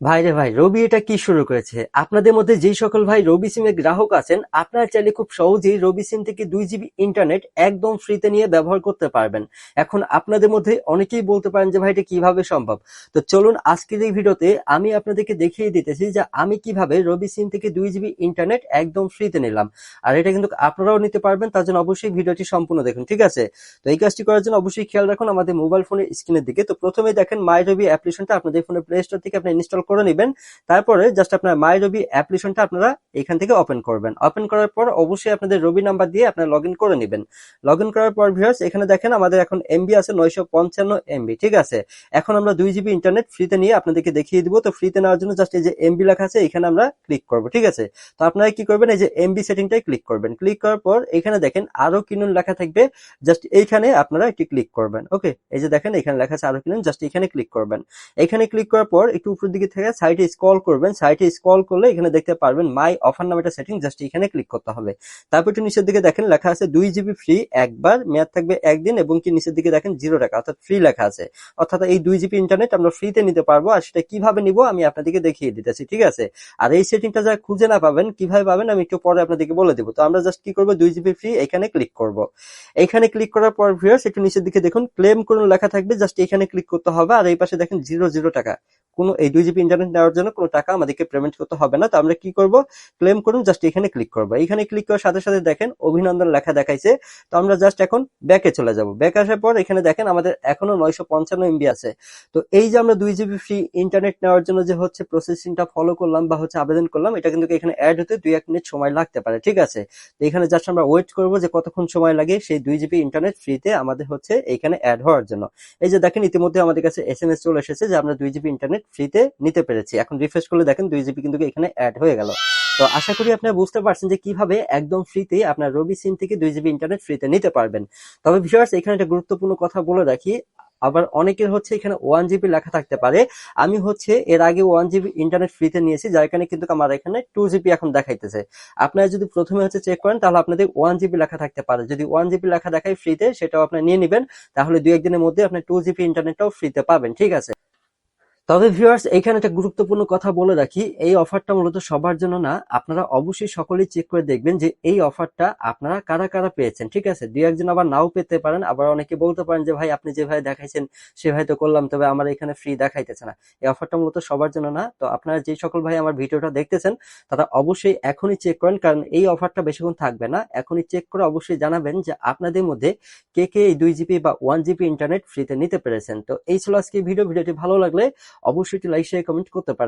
ভাই রে ভাই, রবি এটা কি শুরু করেছে? আপনাদের মধ্যে যেই সকল ভাই রবি সিমের গ্রাহক আছেন, আপনারা চাইলে খুব সহজেই রবি সিম থেকে দুই জিবি ইন্টারনেট একদম ফ্রিতে নিয়ে ব্যবহার করতে পারবেন। এখন আপনাদের মধ্যে অনেকেই বলতে পারেন যে ভাই এটা কীভাবে সম্ভব? তো চলুন আজকের এই ভিডিওতে আমি আপনাদেরকে দেখিয়ে দিতেছি যে আমি কীভাবে রবি সিম থেকে দুই জিবি ইন্টারনেট একদম ফ্রিতে নিলাম। আর এটা কিন্তু আপনারাও নিতে পারবেন, তার জন্য অবশ্যই ভিডিওটি সম্পূর্ণ দেখুন, ঠিক আছে? তো এই কাজটি করার জন্য অবশ্যই খেয়াল রাখুন আমাদের মোবাইল ফোনের স্ক্রিনের দিকে। তো প্রথমে দেখেন মাই রবি অ্যাপ্লিকেশনটা আপনাদের ফোনের প্লে স্টোর থেকে আপনি ইনস্টল করে নেবেন। তারপরে জাস্ট আপনার মাই রবি অ্যাপ্লিকেশনটা আপনারা এখান থেকে ওপেন করবেন। ওপেন করার পর অবশ্যই আপনাদের রবি নাম্বার দিয়ে আপনারা লগ করে নেবেন। লগ করার পর ভিউয়ার্স এখানে দেখেন আমাদের এখন এমবি আছে, নয়শো পঞ্চান্ন এমবি ঠিক আছে? এখন আমরা দুই জিবি ইন্টারনেট ফ্রিতে নিয়ে আপনাদেরকে দেখিয়ে দিব। তো ফ্রিতে নেওয়ার জন্য জাস্ট এই যে এমবি লেখা আছে, এখানে আমরা ক্লিক করব, ঠিক আছে? তো আপনারা কি করবেন, এই যে এমবি সেটিংটাই ক্লিক করবেন। ক্লিক করার পর এখানে দেখেন আরও কিনুন লেখা থাকবে। জাস্ট এইখানে আপনারা একটি ক্লিক করবেন ওকে এই যে দেখেন, এখানে লেখা আছে আরও কিনুন জাস্ট এখানে ক্লিক করবেন। এখানে ক্লিক করার পর একটু উপর দিকে থেকে সাইডে স্ক্রল করবেন। সাইডে স্ক্রল করলে এখানে দেখতে পারবেন মাই অফার নামে একটা সেটিং জাস্ট এখানে ক্লিক করতে হবে। তারপর একটু নিচের দিকে দেখেন লেখা আছে দুই জিবি ফ্রি একবার, মেয়াদ থাকবে একদিন এবং কি নিচের দিকে দেখেন জিরো টাকা, অর্থাৎ ফ্রি লেখা আছে। অর্থাৎ এই দুই জিবি ইন্টারনেট আমরা ফ্রিতে নিতে পারব আর সেটা কীভাবে নিব আমি আপনাদেরকে দেখিয়ে দিতেছি, ঠিক আছে? আর এই সেটিংটা যা খুঁজে না পাবেন, কীভাবে পাবেন আমি একটু পরে আপনাদেরকে বলে দেবো। তো আমরা জাস্ট কি করব? দুই জিবি ফ্রি এখানে ক্লিক করব। এখানে ক্লিক করার পর ভিউয়ার্স একটু নিচের দিকে দেখুন ক্লেম করুন লেখা থাকবে জাস্ট এখানে ক্লিক করতে হবে। আর এই পাশে দেখেন জিরো জিরো টাকা। কোনো এই দুই জিবি ইন্টারনেট নেওয়ার জন্য কোনো টাকা আমাদেরকে পেমেন্ট করতে হবে না। তো আমরা কি করব? ক্লেম করুন জাস্ট এখানে ক্লিক করব। এখানে ক্লিক করার সাথে সাথে দেখেন অভিনন্দন লেখা দেখাইছে। তো আমরা জাস্ট এখন ব্যাকে চলে যাব। ব্যাক আসার পর এখানে দেখেন আমাদের এখনও নয়শো পঞ্চান্ন এমবি আছে। তো এই যে আমরা দুই জিবি ফ্রি ইন্টারনেট নেওয়ার জন্য যে হচ্ছে প্রসেসিংটা ফলো করলাম বা হচ্ছে আবেদন করলাম, এটা কিন্তু এখানে অ্যাড হতে দুই এক মিনিট সময় লাগতে পারে, ঠিক আছে? তো এখানে জাস্ট আমরা ওয়েট করব যে কতক্ষণ সময় লাগে সেই দুই জিবি ইন্টারনেট ফ্রিতে আমাদের হচ্ছে এখানে অ্যাড হওয়ার জন্য। এই যে দেখেন ইতিমধ্যে আমাদের কাছে এস এম এস চলে এসেছে যে আমরা দুই জিবি ইন্টারনেট ফ্রিতে নিতে পেরেছি। এখন রিফ্রেশ করলে দেখেন দুই জিবি কিন্তু এখানে অ্যাড হয়ে গেল। তো আশা করি আপনারা বুঝতে পারছেন যে কীভাবে একদম ফ্রিতে আপনার রবি সিম থেকে দুই জিবি ইন্টারনেট ফ্রিতে নিতে পারবেন। তবে ভিউয়ার্স এখানে একটা গুরুত্বপূর্ণ কথা বলে রাখি, আবার অনেকের হচ্ছে এখানে ওয়ান জিবি লেখা থাকতে পারে। আমি হচ্ছে এর আগে ওয়ান জিবি ইন্টারনেট ফ্রিতে নিয়েছি, যার কারণে কিন্তু আমার এখানে টু জিবি এখন দেখাইতেছে। আপনারা যদি প্রথমে হচ্ছে চেক করেন, তাহলে আপনাদের ওয়ান জিবি লেখা থাকতে পারে। যদি ওয়ান জিবি লেখা দেখায় ফ্রিতে সেটাও আপনি নিয়ে নেবেন। তাহলে দুই একদিনের মধ্যে আপনি টু জিবি ইন্টারনেটটাও ফ্রিতে পাবেন, ঠিক আছে? তবে ভিউয়ার্স এখানে একটা গুরুত্বপূর্ণ কথা বলে রাখি। এই অফারটা মূলত সবার জন্য না, আপনারা অবশ্যই সকলেই চেক করে দেখবেন যে এই অফারটা আপনারা কারা কারা পেয়েছেন, ঠিক আছে? দুই একজন আবার নাও পেতে পারেন, আবার অনেকে বলতে পারেন যে, ভাই, আপনি যে ভাই দেখাইছেন সে ভাই তো করলাম, তবে আমার এখানে ফ্রি দেখাইতেছে না। এই অফারটা মূলত সবার জন্য না। তো আপনারা যে সকল ভাই আমার ভিডিওটা দেখতেছেন, তারা অবশ্যই এখনই চেক করেন, কারণ এই অফারটা বেশিক্ষণ থাকবে না। এখনই চেক করে অবশ্যই জানাবেন যে আপনাদের মধ্যে কে কে এই দুই জিবি বা ওয়ান জিবি ইন্টারনেট ফ্রিতে নিতে পেরেছেন। তো এই ছিল আজকে ভিডিও ভিডিওটি ভালো লাগলে অবশ্যই একটি লাইক শেয়ার কমেন্ট করতে পারেন।